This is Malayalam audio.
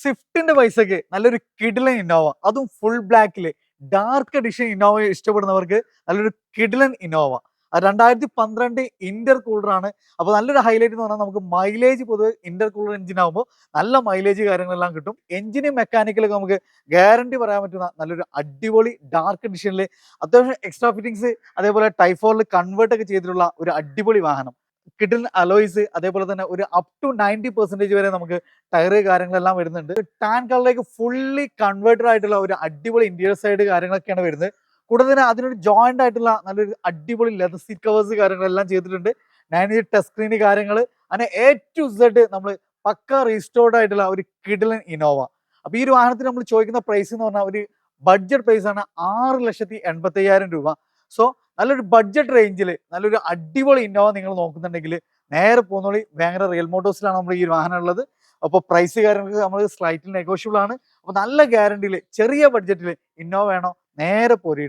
സ്വിഫ്റ്റിന്റെ പൈസക്ക് നല്ലൊരു കിഡിലൻ ഇന്നോവ. അതും ഫുൾ ബ്ലാക്കിൽ ഡാർക്ക് എഡിഷൻ ഇന്നോവ ഇഷ്ടപ്പെടുന്നവർക്ക് നല്ലൊരു കിഡിലൻ ഇന്നോവ. രണ്ടായിരത്തി പന്ത്രണ്ട് ഇന്റർ ആണ്. അപ്പോൾ നല്ലൊരു ഹൈലൈറ്റ് എന്ന് പറഞ്ഞാൽ നമുക്ക് മൈലേജ് പൊതുവെ ഇന്റർ കൂളർ എഞ്ചിൻ ആകുമ്പോൾ നല്ല മൈലേജ് കാര്യങ്ങളെല്ലാം കിട്ടും. എഞ്ചിനും മെക്കാനിക്കലൊക്കെ നമുക്ക് ഗ്യാരണ്ടി പറയാൻ പറ്റുന്ന നല്ലൊരു അടിപൊളി ഡാർക്ക് എഡിഷനിൽ അത്യാവശ്യം എക്സ്ട്രാ ഫിറ്റിങ്സ് അതേപോലെ ടൈഫോറിൽ കൺവേർട്ട് ഒക്കെ ചെയ്തിട്ടുള്ള ഒരു അടിപൊളി വാഹനം. കിഡിൽ അലോയ്സ് അതേപോലെ തന്നെ ഒരു അപ് ടു നയന്റി പെർസെന്റേജ് വരെ നമുക്ക് ടയറ് കാര്യങ്ങളെല്ലാം വരുന്നുണ്ട്. ടാൻ കളറിലേക്ക് ഫുള്ളി കൺവേർട്ടഡ് ആയിട്ടുള്ള ഒരു അടിപൊളി ഇന്റീരിയർ സൈഡ് കാര്യങ്ങളൊക്കെയാണ് വരുന്നത്. കൂടാതെ തന്നെ അതിനൊരു ജോയിന്റ് ആയിട്ടുള്ള നല്ലൊരു അടിപൊളി ലെതർ സീറ്റ് കവേഴ്സ് കാര്യങ്ങളെല്ലാം ചെയ്തിട്ടുണ്ട്. നയൻ ഇഞ്ച് ടച്ച് സ്ക്രീൻ കാര്യങ്ങൾ അങ്ങനെ എ ടു സെഡ് നമ്മൾ പക്ക റീസ്റ്റോർഡ് ആയിട്ടുള്ള ഒരു കിഡിലൻ ഇനോവ അപ്പൊ ഈ ഒരു വാഹനത്തിന് നമ്മൾ ചോദിക്കുന്ന പ്രൈസ് എന്ന് പറഞ്ഞാൽ ഒരു ബഡ്ജറ്റ് പ്രൈസ് ആണ് ആറ് ലക്ഷത്തി എൺപത്തി രൂപ. സോ നല്ലൊരു ബഡ്ജറ്റ് റേഞ്ചിൽ നല്ലൊരു അടിപൊളി ഇന്നോവ നിങ്ങൾ നോക്കുന്നുണ്ടെങ്കിൽ നേരെ പോകുന്നോളി ഭയങ്കര റിയൽ മോട്ടോഴ്സിലാണ് നമ്മൾ ഈ വാഹനം ഉള്ളത്. അപ്പോൾ പ്രൈസ് കാര്യങ്ങൾക്ക് നമ്മൾ സ്ലൈറ്റിൽ നെഗോഷ്യബിൾ ആണ്. അപ്പോൾ നല്ല ഗ്യാരണ്ടിയിൽ ചെറിയ ബഡ്ജറ്റിൽ ഇന്നോവ വേണോ? നേരെ പോരി